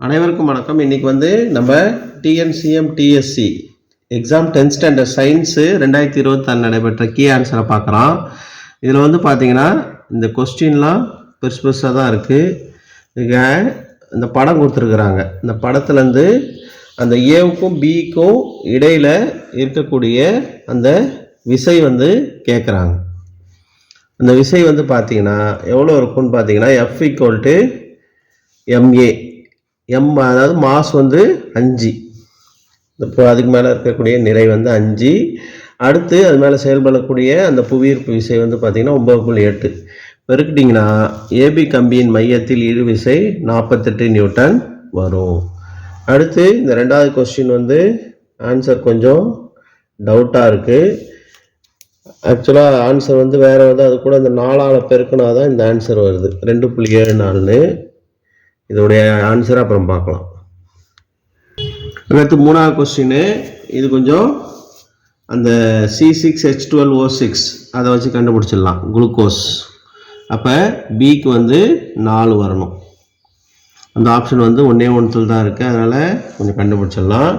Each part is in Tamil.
அனைவருக்கும் வணக்கம். இன்னைக்கு வந்து நம்ம TNCM TSC exam tenth standard science ரெண்டாயிரத்தி இருபத்தாறு நடைபெற்ற கீ ஆன்சரை பார்க்குறோம் இதில் வந்து பார்த்தீங்கன்னா இந்த கொஸ்டின்லாம் பெருசு பெருசாக தான் இருக்குது இங்க இந்த படம் கொடுத்துருக்குறாங்க. இந்த படத்துலேருந்து அந்த ஏவுக்கும் பிக்கும் இடையில் இருக்கக்கூடிய அந்த விசை வந்து கேட்குறாங்க அந்த விசை வந்து பார்த்தீங்கன்னா எவ்வளோ இருக்கும்னு பார்த்தீங்கன்னா F equal to M A M mass வந்து அஞ்சு. இப்போ அதுக்கு மேலே இருக்கக்கூடிய நிறை வந்து அஞ்சு. அடுத்து அது மேலே செயல்படக்கூடிய அந்த புவியீர்ப்பு விசை வந்து பார்த்திங்கன்னா ஒம்பது புள்ளி எட்டு. பெருக்கிட்டிங்கன்னா ஏபி கம்பியின் மையத்தில் இரு விசை நாற்பத்தெட்டு நியூட்டன் வரும். அடுத்து இந்த ரெண்டாவது கொஸ்டின் வந்து ஆன்சர் கொஞ்சம் டவுட்டாக இருக்குது ஆக்சுவலாக ஆன்சர் வந்து வேறு வந்து அது கூட இந்த நாலால் பெருக்கினா தான் இந்த ஆன்சர் வருது. ரெண்டு புள்ளி ஏழு நாலுன்னு. இதோடைய ஆன்சர் அப்புறம் பார்க்கலாம். அடுத்து மூணாவது கொஸ்டின் இது கொஞ்சம் அந்த C six H twelve O six அதை வச்சு கண்டுபிடிச்சிடலாம். குளுக்கோஸ் அப்போ பிக்கு வந்து நாலு வரணும். அந்த ஆப்ஷன் வந்து ஒன்றே ஒன்றில் தான் இருக்குது அதனால் கொஞ்சம் கண்டுபிடிச்சிடலாம்.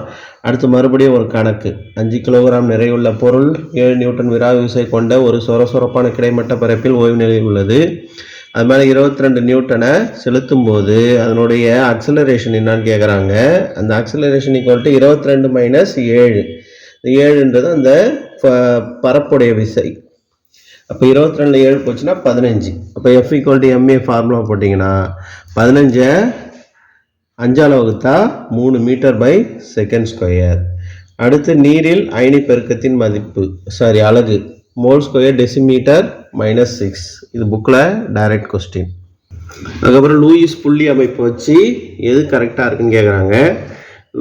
அடுத்து மறுபடியும் ஒரு கணக்கு. அஞ்சு கிலோகிராம் நிறையுள்ள பொருள் ஏழு நியூட்டன் விராவு விசை கொண்ட ஒரு சொர சொரப்பான கிடைமட்ட பரப்பில் ஓய்வு நிலையில் உள்ளது. அது மேலே இருபத்தி ரெண்டு நியூட்டனை செலுத்தும் போது அதனுடைய அக்சலரேஷன் என்னான்னு கேட்குறாங்க அந்த அக்சலரேஷன் ஈக்குவல் டு இருபத்தி ரெண்டு மைனஸ் ஏழு. இந்த ஏழுன்றது அந்த ப- பரப்புடைய விசை. அப்போ இருபத்தி ரெண்டு ஏழு போச்சுன்னா பதினஞ்சு. அப்போ F equal to MA formula போட்டிங்கன்னா பதினஞ்சை அஞ்சால் வகுத்தா மூணு மீட்டர் பை செகண்ட் ஸ்கொயர் அடுத்து நீரில் அயனி பெருக்கத்தின் மதிப்பு சாரி அழகு mole square decimetre minus six இது புக்கில் டைரக்ட் கொஸ்டின் அதுக்கப்புறம் லூயிஸ் புள்ளி அமைப்பு வச்சு எது கரெக்டாக இருக்குன்னு கேட்குறாங்க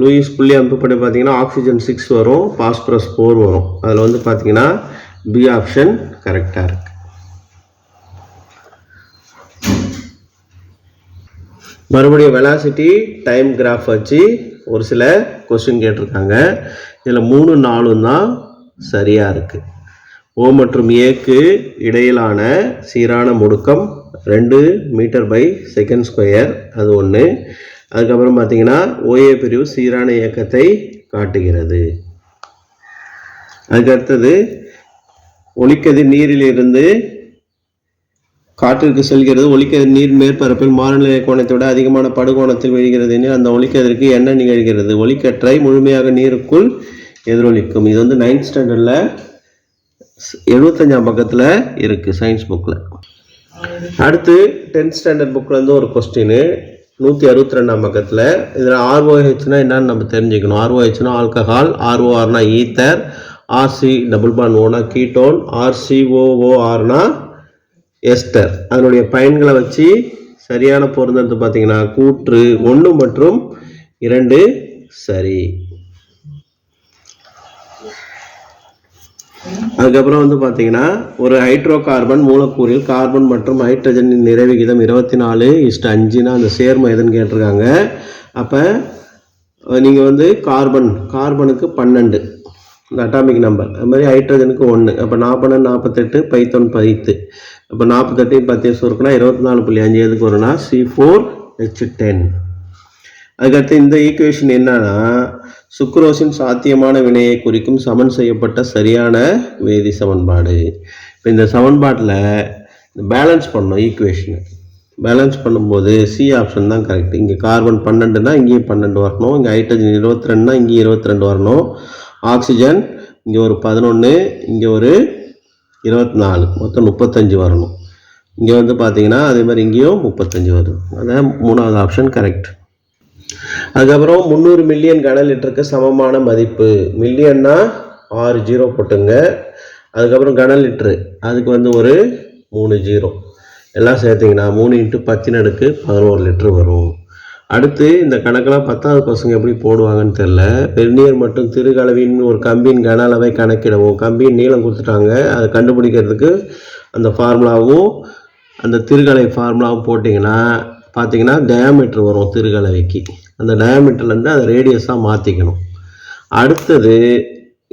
லூயிஸ் புள்ளி அமைப்பு படி பார்த்தீங்கன்னா ஆக்சிஜன் சிக்ஸ் வரும் பாஸ்பரஸ் ஃபோர் வரும். அதில் வந்து பார்த்தீங்கன்னா பி ஆப்ஷன் கரெக்டாக இருக்குது மறுபடியும் வெலாசிட்டி டைம் கிராஃப் வச்சு ஒரு சில கொஸ்டின் கேட்டிருக்காங்க. இதில் மூணு நாலும் தான் சரியாக இருக்குது ஓ மற்றும் ஏக்கு இடையிலான சீரான முடுக்கம் ரெண்டு மீட்டர் பை செகண்ட் ஸ்கொயர் அது ஒன்று அதுக்கப்புறம் பார்த்தீங்கன்னா ஓஏ பிரிவு சீரான இயக்கத்தை காட்டுகிறது. அதுக்கு அடுத்தது ஒளிக்கதிர் நீரிலிருந்து காற்றிற்கு செல்கிறது. ஒளிக்கதிர் நீர் மேற்பரப்பில் மாறுநிலை கோணத்தை விட அதிகமான படுகோணத்தில் விழுகிறது எனில் அந்த ஒளிக்கதிருக்கு என்ன நிகழ்கிறது? ஒளிக்கற்றை முழுமையாக நீருக்குள் எதிரொலிக்கும். இது வந்து நைன்த் ஸ்டாண்டர்டில் எழுபத்தஞ்சாம் பக்கத்தில் இருக்குது சயின்ஸ் புக்கில் அடுத்து டென்த் ஸ்டாண்டர்ட் புக்கில் இருந்து ஒரு கொஸ்டின் நூற்றி அறுபத்தி ரெண்டாம் பக்கத்தில். இதில் ஆர்ஓஹெச்னா என்னன்னு நம்ம தெரிஞ்சுக்கணும். ஆர்ஓஹெச்னா ஆல்கஹால் ஆர்ஓஆர்னா ஈத்தர் ஆர்சி டபுள் பான் ஓனா கீட்டோன் ஆர்சிஓஓஆர்னா எஸ்டர் அதனுடைய பயன்களை வச்சு சரியான பொருந்தது பார்த்தீங்கன்னா கூற்று ஒன்று மற்றும் இரண்டு சரி. அதுக்கப்புறம் வந்து பார்த்தீங்கன்னா ஒரு ஹைட்ரோ கார்பன் மூலக்கூறில் கார்பன் மற்றும் ஹைட்ரஜனின் நிறை விகிதம் இருபத்தி நாலு இஷ்ட அஞ்சுனா அந்த சேர்மம் எதுன்னு கேட்டிருக்காங்க. அப்போ நீங்கள் வந்து கார்பன் கார்பனுக்கு பன்னெண்டு. இந்த அட்டாமிக் நம்பர் அது மாதிரி ஹைட்ரஜனுக்கு ஒன்று அப்போ நாற்பது நாற்பத்தெட்டு பைத்தொன் பைத்து அப்போ நாற்பத்தெட்டு பத்து சுருக்குனா இருபத்தி நாலு புள்ளி அஞ்சு. எதுக்கு வரும்னா சி ஃபோர் ஹெச் டென் அதுக்கடுத்து இந்த ஈக்குவேஷன் என்னன்னா சுக்ரோஸின் சாத்தியமான வினையை குறிக்கும் சமன் செய்யப்பட்ட சரியான வேதி சமன்பாடு. இப்போ இந்த சமன்பாட்டில் பேலன்ஸ் பண்ணோம் ஈக்குவேஷனை பேலன்ஸ் பண்ணும்போது சி ஆப்ஷன் தான் கரெக்ட் இங்கே கார்பன் பன்னெண்டுனா இங்கேயும் பன்னெண்டு வரணும். இங்கே ஹைட்ரஜன் இருபத்தி ரெண்டுனா இங்கேயும் இருபத்தி ரெண்டு வரணும். ஆக்சிஜன் இங்கே ஒரு பதினொன்று இங்கே ஒரு இருபத்தி நாலு மொத்தம் முப்பத்தஞ்சு வரணும். இங்கே வந்து பார்த்தீங்கன்னா அதே மாதிரி இங்கேயும் முப்பத்தஞ்சு வரும் அதான் மூணாவது ஆப்ஷன் கரெக்ட் அதுக்கப்புறம் முந்நூறு மில்லியன் கன லிட்டருக்கு சமமான மதிப்பு. மில்லியன்னா ஆறு ஜீரோ போட்டுங்க. அதுக்கப்புறம் கன லிட்ரு அதுக்கு வந்து ஒரு மூணு ஜீரோ எல்லாம் சேர்த்திங்கன்னா மூணு இன்ட்டு பத்தின் அடுக்கு பதினோரு லிட்ரு வரும். அடுத்து இந்த கணக்கெல்லாம் பத்தாவது பசங்க எப்படி போடுவாங்கன்னு தெரில பெர்னியர் மற்றும் திருகளவின் ஒரு கம்பியின் கன அளவை கணக்கிடவும். கம்பியின் நீளம் கொடுத்துட்டாங்க. அதை கண்டுபிடிக்கிறதுக்கு அந்த ஃபார்முலாவும் அந்த திருகலை ஃபார்முலாவும் போட்டிங்கன்னா பார்த்தீங்கன்னா டயாமீட்ரு வரும் திருகலவைக்கு. அந்த டயாமீட்டர்லேருந்து அதை ரேடியஸாக மாற்றிக்கணும் அடுத்தது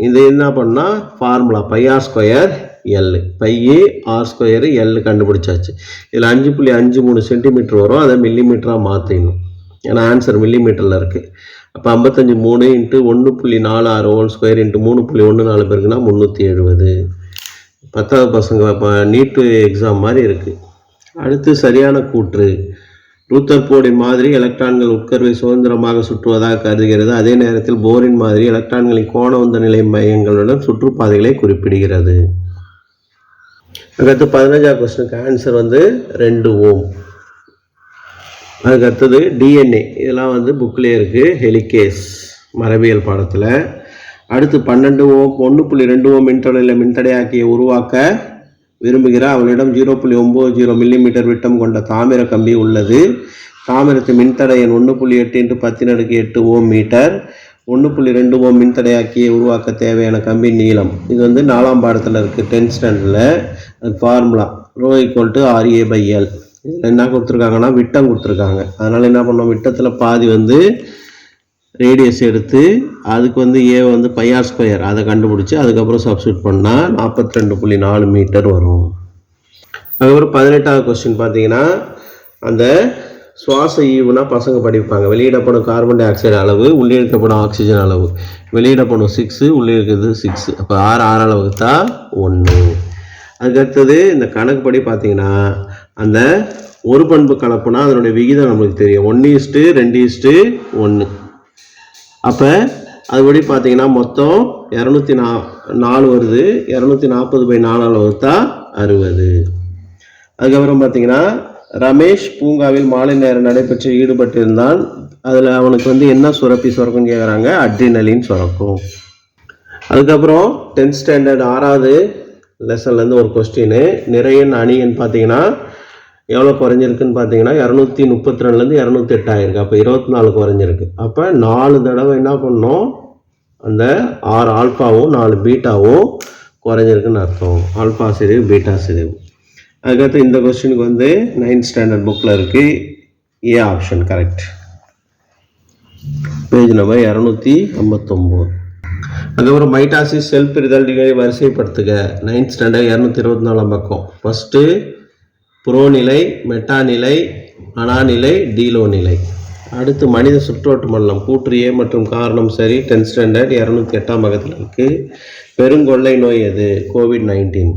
இது என்ன பண்ணால் formula pi r square L பையே ஆர் ஸ்கொயரு எல் கண்டுபிடிச்சாச்சு. இதில் அஞ்சு புள்ளி அஞ்சு மூணு சென்டிமீட்டர் வரும் அதை மில்லிமீட்டராக மாற்றிடணும் ஏன்னா ஆன்சர் மில்லிமீட்டரில் இருக்குது அப்போ ஐம்பத்தஞ்சு மூணு இன்ட்டு ஒன்று புள்ளி நாலு ஆறு ஹோல் ஸ்கொயர் இன்ட்டு மூணு புள்ளி ஒன்று நாலு பேருக்குன்னா முந்நூற்றி எழுபது. பத்தாவது பசங்க இப்போ நீட்டு எக்ஸாம் மாதிரி இருக்குது அடுத்து சரியான கூற்று. ரூத்தர்போர்டின் மாதிரி எலக்ட்ரான்கள் உட்கருவை சுதந்திரமாக சுற்றுவதாக கருதுகிறது. அதே நேரத்தில் போரின் மாதிரி எலக்ட்ரான்களின் கோண உந்த நிலை மையங்களுடன் சுற்றுப்பாதைகளை குறிப்பிடுகிறது. அதுக்கடுத்து பதினஞ்சாவது கொஸ்டினுக்கு ஆன்சர் வந்து ரெண்டு ஓம். அதுக்கு அடுத்தது டிஎன்ஏ இதெல்லாம் வந்து புக்லேயே இருக்குது ஹெலிகேஸ் மரபியல் பாடத்தில். அடுத்து பன்னெண்டு ஓம் ஒன்று புள்ளி ரெண்டு ஓம் மின்தடையில் மின்தடையாக்கியை உருவாக்க விரும்புகிற? அவளிடம் ஜீரோ புள்ளி ஒம்பது ஜீரோ மில்லிமீட்டர் விட்டம் கொண்ட தாமிர கம்பி உள்ளது. தாமிரத்து மின்தடை எண் ஒன்று புள்ளி எட்டு இன்ட்டு பத்தின் அடுக்கு எட்டு ஓம் மீட்டர். ஒன்று புள்ளி ரெண்டு ஓம் மின்தடையாக்கியை உருவாக்க தேவையான கம்பி நீளம். இது வந்து நாலாம் பாடத்தில் இருக்குது டென்த் ஸ்டாண்டர்டில். Formula. Rho equal to R A by L இதில் என்ன கொடுத்துருக்காங்கன்னா விட்டம் கொடுத்துருக்காங்க. அதனால் என்ன பண்ணோம்? விட்டத்தில் பாதி வந்து ரேடியஸ் எடுத்து அதுக்கு வந்து ஏ வந்து பையார் ஸ்கொயர் அதை கண்டுபிடிச்சி அதுக்கப்புறம் சப்ஸ்டியூட் பண்ணால் நாற்பத்தி ரெண்டு புள்ளி நாலு மீட்டர் வரும். அதுக்கப்புறம் பதினெட்டாவது கொஸ்டின் பார்த்தீங்கன்னா அந்த சுவாச ஈவுனா பசங்க படிப்பாங்க. வெளியிடப்படும் கார்பன் டை ஆக்சைடு அளவு உள்ளிழுக்கப்படும் ஆக்சிஜன் அளவு. வெளியிடப்படும் சிக்ஸு உள்ளிழுக்கிறது சிக்ஸு அப்போ ஆறு ஆறு அளவுக்கு தான் ஒன்று அதுக்கடுத்தது இந்த கணக்குப்படி பார்த்தீங்கன்னா அந்த ஒரு பண்பு கலப்புனா அதனுடைய விகிதம் நம்மளுக்கு தெரியும். ஒன்று இஸ்ட்டு ரெண்டு இஸ்ட்டு ஒன்று அப்போ அதுபடி பார்த்தீங்கன்னா மொத்தம் இரநூத்தி நா நாலு வருது. இரநூத்தி நாற்பது பை நாலு வகுத்தா அறுபது. அதுக்கப்புறம் பார்த்தீங்கன்னா ரமேஷ் பூங்காவில் மாலை நேரம் நடைபெற்று ஈடுபட்டிருந்தான். அதில் அவனுக்கு வந்து என்ன சுரப்பி சுரக்கும்னு கேட்குறாங்க அட்ரினலின் சுரக்கும். அதுக்கப்புறம் டென்த் ஸ்டாண்டர்ட் ஆறாவது லெசன்லேருந்து ஒரு கொஸ்டின் நிறையன் அணியன் பார்த்தீங்கன்னா எவ்வளோ குறைஞ்சிருக்குன்னு பார்த்தீங்கன்னா இரநூத்தி முப்பத்தி ரெண்டுலேருந்து இரநூத்தி எட்டாயிருக்கு. அப்போ இருபத்தி நாலு குறைஞ்சிருக்கு. அப்போ நாலு தடவை என்ன பண்ணோம்? அந்த ஆறு ஆல்ஃபாவும் நாலு பீட்டாவும் குறைஞ்சிருக்குன்னு அர்த்தம். ஆல்ஃபா சிரிவு பீட்டா சிரிவு அதுக்கடுத்து இந்த கொஸ்டினுக்கு வந்து நைன்த் ஸ்டாண்டர்ட் புக்கில் இருக்குது A option correct page number இரநூத்தி ஐம்பத்தொம்போது. அதுக்கப்புறம் மைட்டாசிஸ் செல்ஃப் பிரிதல் நிகழ்வை வரிசைப்படுத்துக. நைன்த் ஸ்டாண்டர்ட் இரநூத்தி இருபத்தி நாலாம் பக்கம். ஃபஸ்ட்டு புரோ நிலை மெட்டா நிலை டீலோ நிலை அடுத்து மனித சுற்றோட்ட மண்டலம் கூற்று ஏ மற்றும் காரணம் சரி டென்த் ஸ்டாண்டர்ட் இரநூத்தி எட்டாம் பக்கத்தில் இருக்குது பெருங்கொள்ளை நோய் எது? கோவிட் நைன்டீன்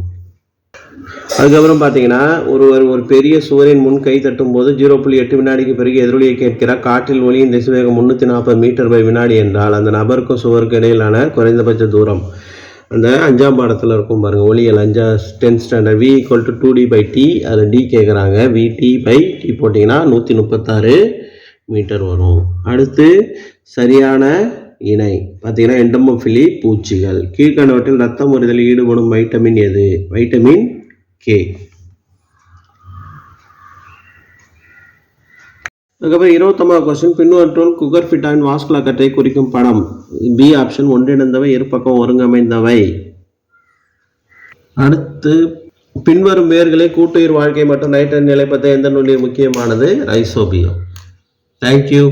அதுக்கப்புறம் பார்த்தீங்கன்னா ஒருவர் ஒரு பெரிய சுவரின் முன் கை தட்டும் போது ஜீரோ புள்ளி எட்டு வினாடிக்கு பிறகு எதிரொலியை கேட்கிறார். காற்றில் ஒளியின் திசைவேகம் முந்நூற்றி நாற்பது மீட்டர் பை வினாடி என்றால் அந்த நபருக்கும் சுவருக்கு இடையிலான குறைந்தபட்ச தூரம் அந்த அஞ்சாம் பாடத்தில் இருக்கும் பாருங்கள் ஒளியல் அஞ்சா tenth standard V equal to two D by T அதில் டி கேட்குறாங்க வி டி பை டி போட்டிங்கன்னா நூற்றி முப்பத்தாறு மீட்டர் வரும். அடுத்து சரியான இணை. பார்த்தீங்கன்னா எண்டமோஃபிலி பூச்சிகள். கீழ்கண்டவற்றில் ரத்தம் முறிதலில் ஈடுபடும் வைட்டமின் எது? வைட்டமின் கே அதுக்கப்புறம் இருபத்தொம்பது கொஸ்டின் பின்வற்றுள் குகர் ஃபிட்டாயின் வாஸ்குலக்கட்டை குறிக்கும் படம். பி ஆப்ஷன் ஒன்றிணைந்தவை இருபக்கம் ஒருங்கமைந்தவை. அடுத்து பின்வரும் வேர்களை கூட்டுயிர் வாழ்க்கை மற்றும் நைட்ரஜன் பற்றி எந்த நூலில் முக்கியமானது? Rhizobium thank you